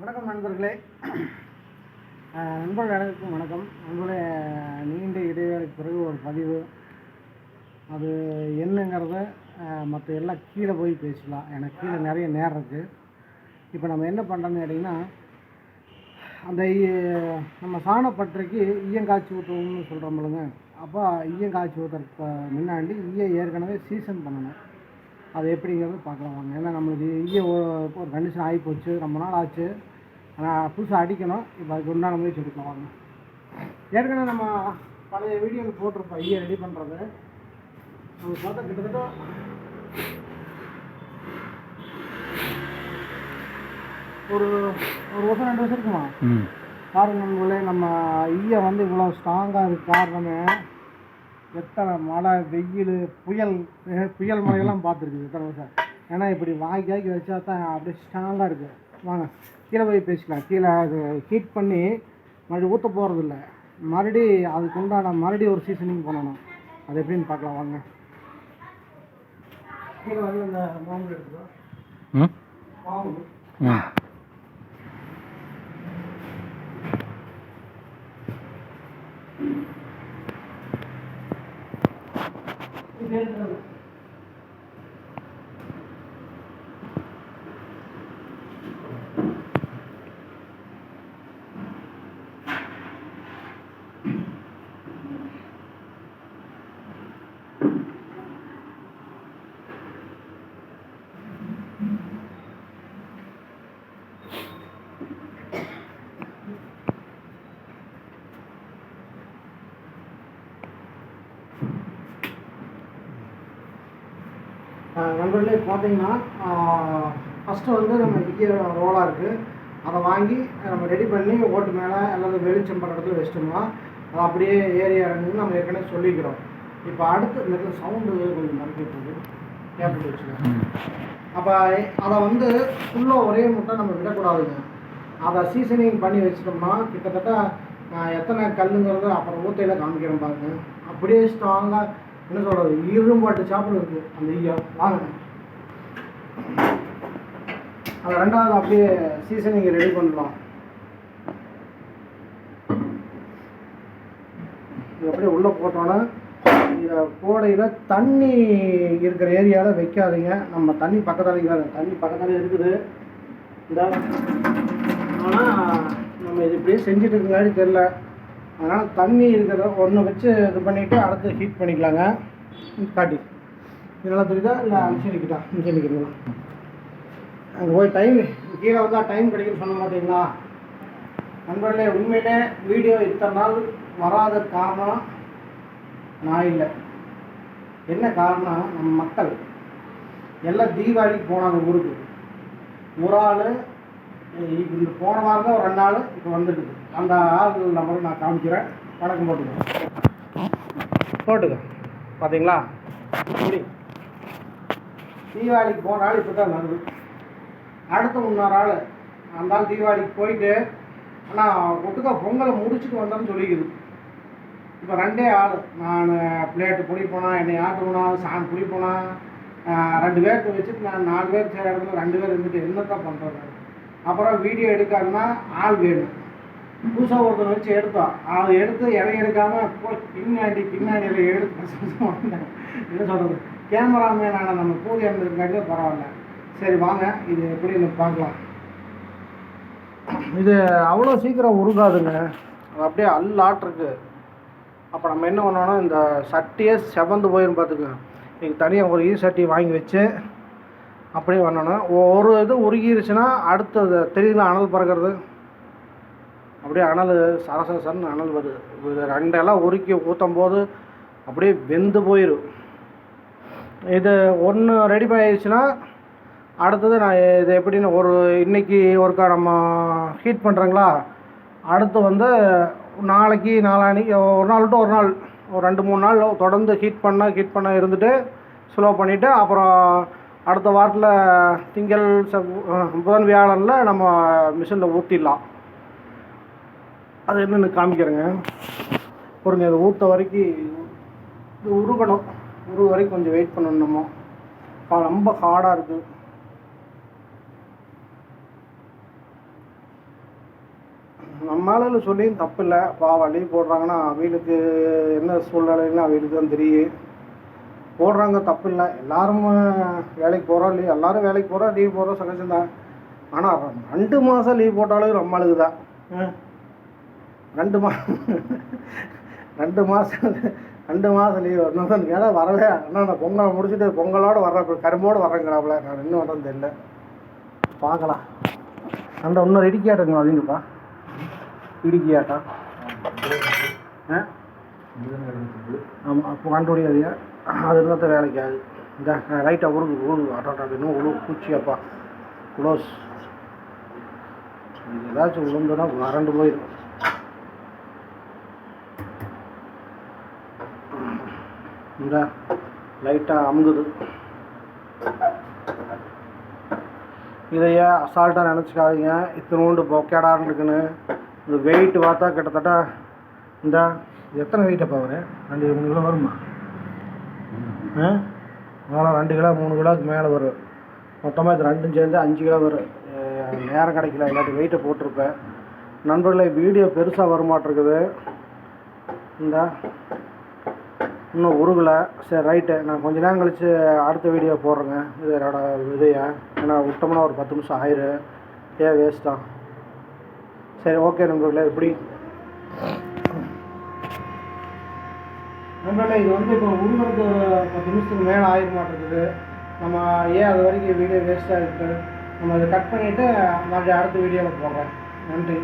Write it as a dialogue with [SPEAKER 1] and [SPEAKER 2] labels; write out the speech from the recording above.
[SPEAKER 1] வணக்கம் நண்பர்களே. நண்பர்கள் அனைவருக்கும் வணக்கம். நண்பர்களே நீண்ட இடைவேளைக்கு பிறகு ஒரு பதிவு. அது என்னங்கிறத மற்ற எல்லாம் கீழே போய் பேசலாம். எனக்கு கீழே நிறைய நேரம் இருக்குது இப்போ நம்ம என்ன பண்ணுறோன்னு கேட்டிங்கன்னா அந்த நம்ம சாணப்பற்றைக்கு ஈயங்காய்ச்சி ஊற்றுவோம்னு சொல்கிறோம்லங்க அப்போ ஈயங்காய்ச்சி ஊற்றுறதுக்கு முன்னாடி ஈய ஏற்கனவே சீசன் பண்ணணும். அது எப்படிங்கிறது பார்க்கலாம். வாங்க ஏன்னா நம்மளுக்கு ஈய இப்போ ஒரு கண்டிஷன் ஆகி போச்சு ரொம்ப நாள் ஆச்சு. ஆனால் புதுசாக அடிக்கணும். இப்போ அதுக்கு உண்டான முயற்சி எடுக்கலாம் வாங்க. ஏற்கனவே நம்ம பழைய வீடியோவில் போட்டிருப்போம் ஈய ரெடி பண்ணுறது நம்ம பார்த்தா கிட்டத்தட்ட ஒரு ஒரு வருஷம் ரெண்டு வருஷம் இருக்குமா? பாருங்க நண்பர்களே நம்ம ஈய வந்து இவ்வளோ ஸ்ட்ராங்காக இருக்கு. காரணமே எத்தனை மழை வெயில் புயல் புயல் மழையெல்லாம் பார்த்துருக்குது எத்தனை வருஷம்? ஏன்னா இப்படி வாங்கி வாங்கி வச்சா தான் அப்படியே ஸ்ட்ராங்காக இருக்குது வாங்க. கீழே போய் பேசிக்கலாம். கீழே அது ஹீட் பண்ணி மறுபடியும் ஊற்ற போகிறது இல்லை மறுபடி அதுக்கு உண்டான மறுபடியும் ஒரு சீசனிங் பண்ணணும். அது எப்படின்னு பார்க்கலாம். வாங்க. கீழே வந்து இந்த மாம்பு எடுத்துக்கோ.
[SPEAKER 2] ம்?
[SPEAKER 1] மாம்பு
[SPEAKER 2] ம்
[SPEAKER 1] இது நண்பர்களே பார்த்தீங்கன்னா ஃபஸ்ட்டு வந்து நம்ம இங்கே ரோலாக இருக்குது அதை வாங்கி நம்ம ரெடி பண்ணி ஓட்டு மேலே அல்லது வெளிச்சம் பண்ணுற இடத்துல வச்சிட்டோம்னா அது அப்படியே ஏரியா இறங்குன்னு நம்ம ஏற்கனவே சொல்லிக்கிறோம். இப்போ அடுத்து இந்த சவுண்டு கொஞ்சம் மறைக்கிறது கேபிள் வச்சுக்கோங்க. அப்போ அதை வந்து ஃபுல்லாக ஒரே முட்டை நம்ம விடக்கூடாதுங்க. அதை சீசனிங் பண்ணி வச்சிட்டோம்னா கிட்டத்தட்ட எத்தனை கல்லுங்கிறத அப்புறம் ஊத்தையில் காமிக்கிறோம் பாருங்க. அப்படியே ஸ்ட்ராங்காக என்ன சொல்கிறது இரும்பாட்டு சாப்பிட இருக்குது அந்த ஐயா வாங்க. அதை ரெண்டாவது அப்படியே சீசனிங் ரெடி பண்ணலாம். இது அப்படியே உள்ளே போட்டோன்னா இதை கோடையில் தண்ணி இருக்கிற ஏரியாவில் வைக்காதீங்க. நம்ம தண்ணி பக்கத்தில் இருக்காது தண்ணி பக்கத்தால இருக்குது. இந்த. ஆனால் நம்ம இது இப்படியே செஞ்சுட்டு இருக்கங்காடி தெரில அதனால் தண்ணி இருக்கிறத ஒன்று வச்சு இது பண்ணிவிட்டு அடுத்து ஹீட் பண்ணிக்கலாங்க. காட்டி. இதெல்லாம் தெரியுதா? இல்லை அனுசரிக்கிட்டா? அனுசரிக்கிறீங்களா அங்கே போய் டைம் கீழே வந்தால் டைம் கிடைக்குன்னு சொன்ன மாட்டீங்களா நண்பர்களே உண்மையிலே வீடியோ இத்தனை நாள் வராத காரணம் நான் இல்லை. என்ன காரணம்? நம்ம மக்கள். எல்லாம் தீபாவளிக்கு போனாங்க ஊருக்கு. ஒரு ஆள் இது போன வாரம் தான் ஒரு ரெண்டு நாள் இப்போ வந்துருக்குது அந்த ஆள் நம்பரை நான் காமிக்கிறேன். வணக்கம் போட்டுக்கோ. போட்டுக்க. பார்த்தீங்களா இப்படி தீபாவளிக்கு போன ஆள் இப்போ தான் வருது. அடுத்த இன்னொரு ஆள். அந்த ஆள் தீபாவளிக்கு போயிட்டு ஆனால் ஒட்டுக்கா பொங்கலை முடிச்சுட்டு வந்தேன்னு சொல்லிக்குது. இப்போ ரெண்டே ஆள். நான் பிளேட்டு புளி என்னை ஆட்டு போனா சாண் புளி போனா ரெண்டு பேருக்கு வச்சுட்டு நான் நாலு பேர் செய்கிற இடத்துல ரெண்டு பேர் இருந்துட்டு என்னத்தான் பண்ணுறேன் அப்புறம் வீடியோ எடுக்காருன்னா ஆள் வேணும். புதுசாக ஒருத்தனை வச்சு எடுத்தோம். அதை எடுத்து இடம் எடுக்காமல் போய் பின்னாடி பின்னாடியில் எடுத்து என்ன சொல்கிறது கேமராமேனான நம்ம கூலி இருந்திருக்காட்டியே பரவாயில்ல. சரி வாங்க. இது எப்படின்னு பார்க்கலாம். இது அவ்வளோ சீக்கிரம் உருகாதுங்க. அது அப்படியே அல்லாட்டிருக்கு அப்போ நம்ம என்ன பண்ணோன்னா இந்த சட்டியே செவந்து போயிருந்து பார்த்துக்கோங்க நீங்கள் தனியாக ஒரு ஈ சட்டி வாங்கி வச்சு அப்படியே பண்ணணும் ஒரு இது உருகிருச்சுன்னா அடுத்தது தெரியுதுல அனல் பறக்கிறது? அப்படியே அனல் சரசரசன்னு அனல் வருது. ரெண்டெல்லாம் உருக்கி ஊற்றும் போது அப்படியே வெந்து போயிடும் இது ஒன்று ரெடி பண்ணிடுச்சுன்னா அடுத்தது நான் இது எப்படின்னு ஒரு இன்றைக்கி ஒருக்கா நம்ம ஹீட் பண்ணுறங்களா அடுத்து வந்து நாளைக்கு நாளான்னைக்கு ஒரு நாள் விட்டு ஒரு நாள் ஒரு ரெண்டு மூணு நாள் தொடர்ந்து ஹீட் பண்ண ஹீட் பண்ண இருந்துட்டு ஸ்லோ பண்ணிவிட்டு அப்புறம் அடுத்த வாரத்தில் திங்கள் செவ் புதன் வியாழனில் நம்ம மிஷினில் ஊற்றிடலாம் அது என்னென்னு காமிக்கிறேங்க. பொருங்க இது ஊற்ற வரைக்கும் இது உருகணும். உருக வரைக்கும் கொஞ்சம் வெயிட் பண்ணணும் நம்ம. ரொம்ப ஹார்டாக இருக்குது நம்ம சொல்லியும் தப்பு இல்லை. பாவம் லீவ் போடுறாங்கன்னா அவங்களுக்கு என்ன சூழ்நிலைன்னு அவங்களுக்கு தான் தெரியும். போடுறாங்க தப்பு இல்லை எல்லாரும் வேலைக்கு போகிறோம் லீவ் எல்லாரும் வேலைக்கு போகிறோம் லீவ் போடுறோம் சகஜம் தான் ஆனால் ரெண்டு மாதம் லீவ் போட்டாலும் நம்ம ஆளுக்கு தான் ம். ரெண்டு மா ரெண்டு மாதம் ரெண்டு மாதம் லீவ் வரணும். கேட்டால் வரவே அண்ணா நான் பொங்கலை முடிச்சுட்டு பொங்கலோடு வர்றேன் கரும்போடு வர்றேங்கிறாப்புல நான் இன்னும் வரேன் தெரியல. பார்க்கலாம். அந்த இன்னும் இடுக்கியாட்டங்களா அதுங்கப்பா இடுக்கியாட்டா ஆ ஆமாம் அப்போ கண்டுபிடிக்காதீங்க. அது இருந்தால் வேலைக்கு ஆகுது இந்த ரைட்டாக உருகு உருகு. ஆட்டோட்டா இன்னும் உழு பூச்சியாப்பா? க்ளோஸ் இது ஏதாச்சும் விழுந்தோன்னா வறண்டு போயிடும். இந்த லைட்டாக அமுங்குது. இதையே அசால்ட்டாக நினச்சிக்காதீங்க. இத்தினோண்டு பொக்கேடாக இருக்குன்னு இந்த வெயிட் பார்த்தா கிட்டத்தட்ட இந்த எத்தனை வெயிட்டை அவர்? ரெண்டு மூணு கிலோ வருமா? அதெல்லாம் ரெண்டு கிலோ மூணு கிலோக்கு மேலே வரும். மொத்தமாக இது ரெண்டும் சேர்ந்து அஞ்சு கிலோ வரும். நேரம் கிடைக்கல. இல்லாட்டி வெயிட்டை போட்டிருப்பேன். நண்பர்களே வீடியோ பெருசாக வரமாட்டிருக்குது. இந்த. இன்னும் உருகலை. சரி ரைட்டு. நான் கொஞ்ச நேரம் கழித்து அடுத்த வீடியோ போடுறேங்க. இது என்னோட விதையை. ஏன்னா விட்டோம்னா ஒரு பத்து நிமிஷம் ஆயிரும் ஏன் வேஸ்ட்டாக சரி ஓகே நண்பர்களே இப்படி. நண்பர்களே இது வந்து இப்போ உருகிறதுக்கு ஒரு பத்து நிமிஷத்துக்கு மேலே ஆயிட மாட்டேங்குது நம்ம ஏன் அது வரைக்கும் வீடியோ வேஸ்ட்டாக இருக்குது நம்ம அதை கட் பண்ணிவிட்டு மறுபடியும் அடுத்த வீடியோவில் போடுறேன். நன்றி.